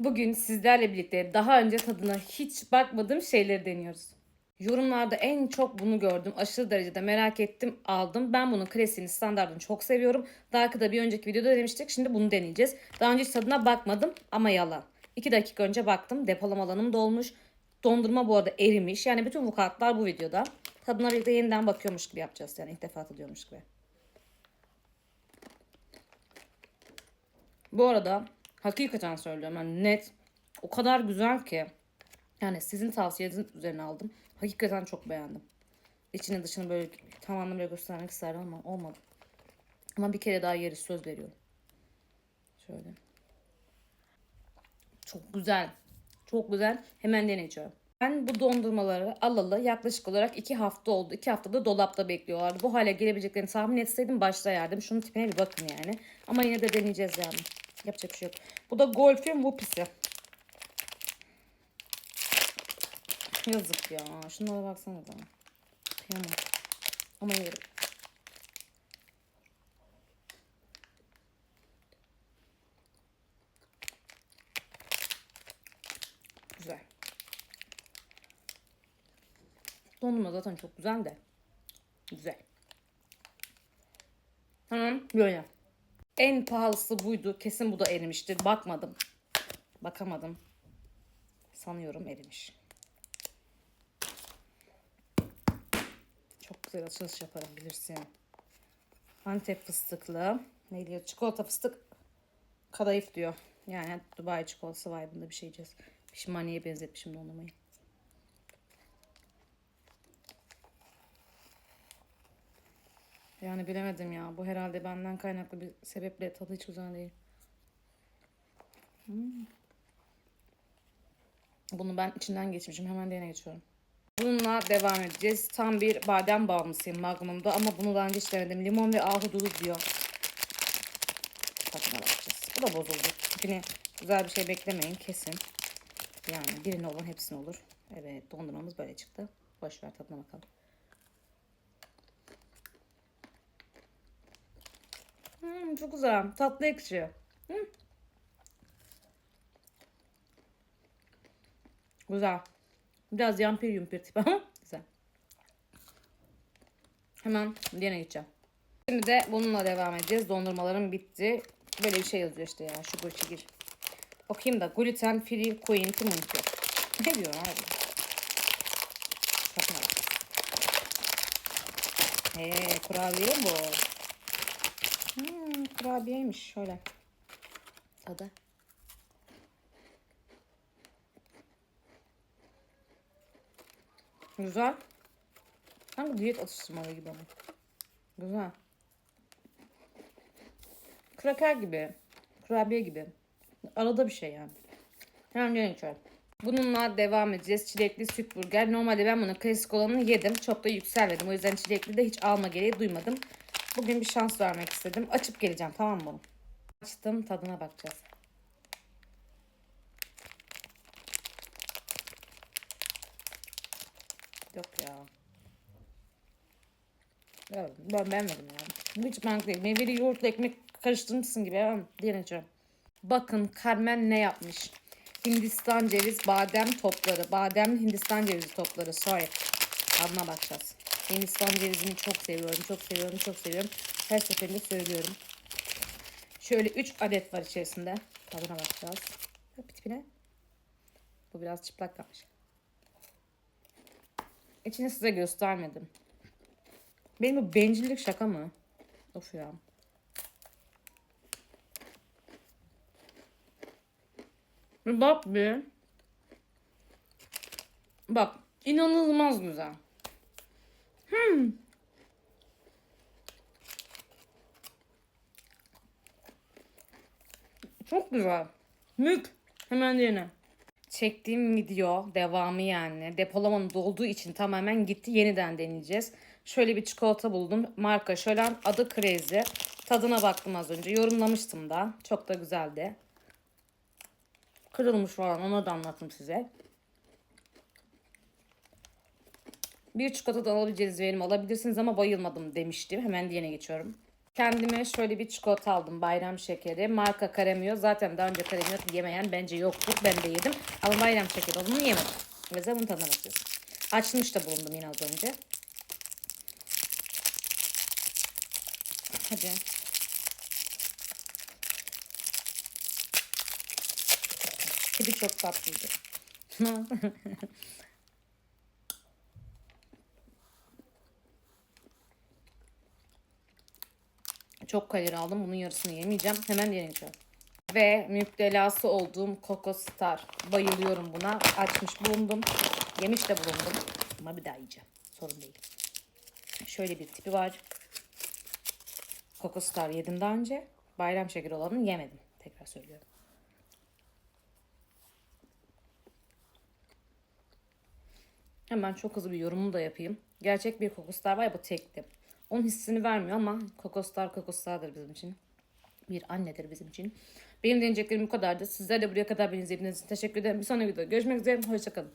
Bugün sizlerle birlikte daha önce tadına hiç bakmadığım şeyleri deniyoruz. Yorumlarda en çok bunu gördüm. Aşırı derecede merak ettim, aldım. Ben bunun klasiğini, standartını çok seviyorum. Daha da bir önceki videoda denemiştik. Şimdi bunu deneyeceğiz. Daha önce hiç tadına bakmadım ama yalan. 2 dakika önce baktım. Depolama alanım dolmuş. Dondurma bu arada erimiş. Yani bütün vukuatlar bu videoda. Tadına birlikte yeniden bakıyormuş gibi yapacağız. Yani ilk defa tadıyormuş gibi. Bu arada hakikaten söylüyorum yani net o kadar güzel ki yani sizin tavsiyeniz üzerine aldım. Hakikaten çok beğendim. İçini dışını böyle tam anlamıyla göstermek isterdim ama olmadı. Ama bir kere daha yeriz söz veriyorum. Şöyle. Çok güzel. Çok güzel. Hemen deneyeceğim. Ben bu dondurmaları alalı yaklaşık olarak 2 hafta oldu. 2 haftada dolapta bekliyorlardı. Bu hale gelebileceklerini tahmin etseydim başta yerdim. Şunun tipine bir bakın yani. Ama yine de deneyeceğiz yani. Yapacak bir şey yok. Bu da Golf'ün Whoopie'si. Yazık ya. Şunlara baksana da. Kıyamam. Ama yerim. Güzel. Dondurma zaten çok güzel de. Güzel. Tamam böyle. En pahalısı buydu. Kesin bu da erimiştir. Bakmadım. Bakamadım. Sanıyorum erimiş. Çok güzel açılış yaparım bilirsin. Antep fıstıklı. Ne diyor? Çikolata fıstık kadayıf diyor. Yani Dubai çikolatası var bunda bir şey yiyeceğiz. Pişmaniye benzetmişim dondurmayı. Yani bilemedim ya. Bu herhalde benden kaynaklı bir sebeple tadı hiç güzel değil. Hmm. Bunu ben içinden geçmişim. Hemen diğerine geçiyorum. Bununla devam edeceğiz. Tam bir badem bağımlısıyım Magnum'da ama bunu daha önce hiç denemedim. Limon ve ahudulu diyor. Tadına bakacağız. Bu da bozuldu. Yine güzel bir şey beklemeyin kesin. Yani birine olan hepsine olur. Evet dondurmamız böyle çıktı. Boş ver tadına bakalım. Hmm, çok güzel. Tatlı ekşi. Hmm. Güzel. Biraz yampir yumpir tip ama güzel. Hemen diğerine geçeceğim. Şimdi de bununla devam edeceğiz. Dondurmalarım bitti. Böyle bir şey yazıyor işte ya. Sugar sugar. Okuyayım da. Gluten free quinty minty. Ne diyor abi? Bakın. Eee kurabiye bu. Hmm, kurabiyeymiş şöyle. Tadı. Güzel. Sanki diyet atıştırmalı gibi ama. Güzel. Kraker gibi. Kurabiye gibi. Arada bir şey yani. Hemen gene içerim. Bununla devam edeceğiz. Çilekli süt burger. Normalde ben bunu klasik olanını yedim. Çok da yükselmedim. O yüzden çilekli de hiç alma gereği duymadım. Bugün bir şans vermek istedim. Açıp geleceğim tamam mı? Açtım tadına bakacağız. Yok ya. Ya ben beğenmedim ya. Hiç bank değil. Meyveli yoğurtla ekmek karıştırmışsın gibi. Diğerine içiyorum. Bakın Carmen ne yapmış? Hindistan ceviz badem topları. Badem Hindistan cevizi topları. Sorry. Tadına bakacağız. Hindistan cevizini çok seviyorum. Çok seviyorum. Çok seviyorum. Her seferinde söylüyorum. Şöyle 3 adet var içerisinde. Tadına bakacağız. Hop tipine. Bu biraz çıplak kalmış. İçini size göstermedim. Benim bu bencillik şaka mı? Of ya. Bak bir. Bak inanılmaz güzel. Hmm. Çok güzel. Mük. Hemen yerine. Çektiğim video devamı yani. Depolamanın dolduğu için tamamen gitti. Yeniden deneyeceğiz. Şöyle bir çikolata buldum. Marka şöyle adı Crazy. Tadına baktım az önce. Yorumlamıştım da. Çok da güzeldi. Kırılmış falan onu da anlattım size. Bir çikolata da alabileceğiniz verim alabilirsiniz ama bayılmadım demiştim. Hemen diğerine geçiyorum. Kendime şöyle bir çikolata aldım. Bayram şekeri. Marka Karemio. Zaten daha önce Karemio yemeyen bence yoktur. Ben de yedim. Ama bayram şekeri olduğunu yemedim. Size bunu tadına bakacağız. Açmış da bulundum yine az önce. Hadi. Tipi çok tatlıydı. Çok kalori aldım. Bunun yarısını yemeyeceğim. Hemen deneyeceğim. Ve müptelası olduğum Coco Star. Bayılıyorum buna. Açmış bulundum. Yemiş de bulundum. Ama bir daha yiyeceğim. Sorun değil. Şöyle bir tipi var. Coco Star yedim daha önce. Bayram şekeri olanını yemedim. Tekrar söylüyorum. Hemen çok hızlı bir yorumumu da yapayım. Gerçek bir kokostar var ya bu tekli. Onun hissini vermiyor ama kokostar kokostardır bizim için. Bir annedir bizim için. Benim deneyeceklerim bu kadardı. Sizler de buraya kadar beni izlediğiniz için teşekkür ederim. Bir sonraki videoda görüşmek üzere. Hoşçakalın.